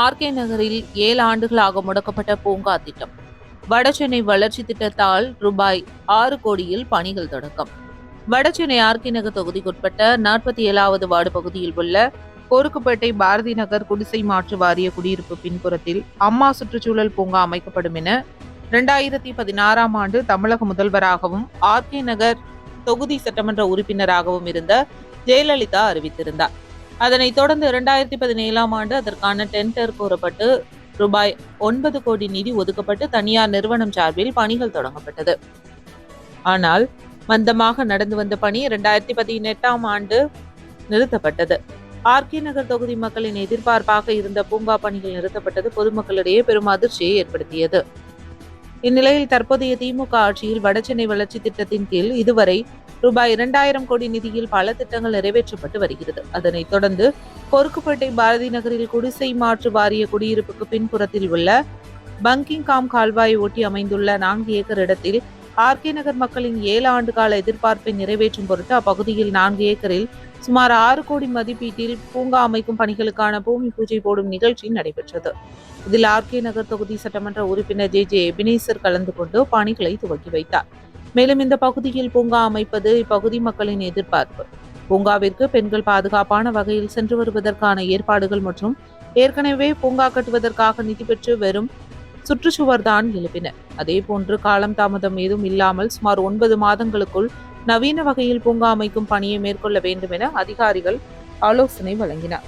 RK நகரில் ஏழு ஆண்டுகளாக முடக்கப்பட்ட பூங்கா திட்டம். வடசென்னை வளர்ச்சி திட்டத்தால் ரூபாய் ஆறு கோடியில் பணிகள் தொடக்கம். வடசென்னை ஆர்கே நகர் தொகுதிக்குட்பட்ட நாற்பத்தி ஏழாவது வார்டு பகுதியில் உள்ள கோருக்குப்பேட்டை பாரதி நகர் குடிசை மாற்று வாரிய குடியிருப்பு பின்புறத்தில் அம்மா சுற்றுச்சூழல் பூங்கா அமைக்கப்படும் என இரண்டாயிரத்தி பதினாறாம் ஆண்டு தமிழக முதல்வராகவும் ஆர்கே நகர் தொகுதி சட்டமன்ற உறுப்பினராகவும் இருந்த ஜெயலலிதா அறிவித்திருந்தார். அதனைத் தொடர்ந்து இரண்டாயிரத்தி பதினேழாம் ஆண்டு அதற்கான டெண்டர் கூறப்பட்டு ரூபாய் ஒன்பது கோடி நிதி ஒதுக்கப்பட்டு தனியார் நிறுவனம் சார்பில் பணிகள் தொடங்கப்பட்டது. ஆனால் மந்தமாக நடந்து வந்த பணி இரண்டாயிரத்தி பதினெட்டாம் ஆண்டு நிறுத்தப்பட்டது. ஆர்கே நகர் தொகுதி மக்களின் எதிர்பார்ப்பாக இருந்த பூங்கா பணிகள் நிறுத்தப்பட்டது. பொதுமக்களிடையே பெரும் அதிர்ச்சியை ஏற்படுத்தியது. இந்நிலையில் தற்போதைய திமுக ஆட்சியில் வடசென்னை வளர்ச்சி திட்டத்தின் கீழ் இதுவரை ரூபாய் இரண்டாயிரம் கோடி நிதியில் பல திட்டங்கள் நிறைவேற்றப்பட்டு வருகிறது. அதனைத் தொடர்ந்து பொறுக்குப்பேட்டை பாரதி நகரில் குடிசை மாற்று வாரிய குடியிருப்புக்கு பின்புறத்தில் உள்ள பங்கிங் காம் கால்வாயை ஒட்டி அமைந்துள்ள நான்கு ஏக்கர் இடத்தில் ஆர்கே நகர் மக்களின் ஏழு ஆண்டு கால எதிர்பார்ப்பை நிறைவேற்றும் பொருட்டு அப்பகுதியில் நான்கு ஏக்கரில் சுமார் ஆறு கோடி மதிப்பீட்டில் பூங்கா அமைக்கும் பணிகளுக்கான பூமி பூஜை போடும் நிகழ்ச்சி நடைபெற்றது. இதில் ஆர்கே நகர் தொகுதி சட்டமன்ற உறுப்பினர் ஜே ஜே எபினேசர் கலந்து கொண்டு பணிகளை துவக்கி வைத்தார். மேலும் இந்த பகுதியில் பூங்கா அமைப்பது இப்பகுதி மக்களின் எதிர்பார்ப்பு. பூங்காவிற்கு பெண்கள் பாதுகாப்பான வகையில் சென்று வருவதற்கான ஏற்பாடுகள் மற்றும் ஏற்கனவே பூங்கா கட்டுவதற்காக நிதி பெற்று வெறும் சுற்றுச்சுவர் தான் எழுப்பினர் அதே போன்று காலம் தாமதம் ஏதும் இல்லாமல் சுமார் ஒன்பது மாதங்களுக்குள் நவீன வகையில் பூங்கா அமைக்கும் பணியை மேற்கொள்ள வேண்டும் என அதிகாரிகள் ஆலோசனை வழங்கினார்.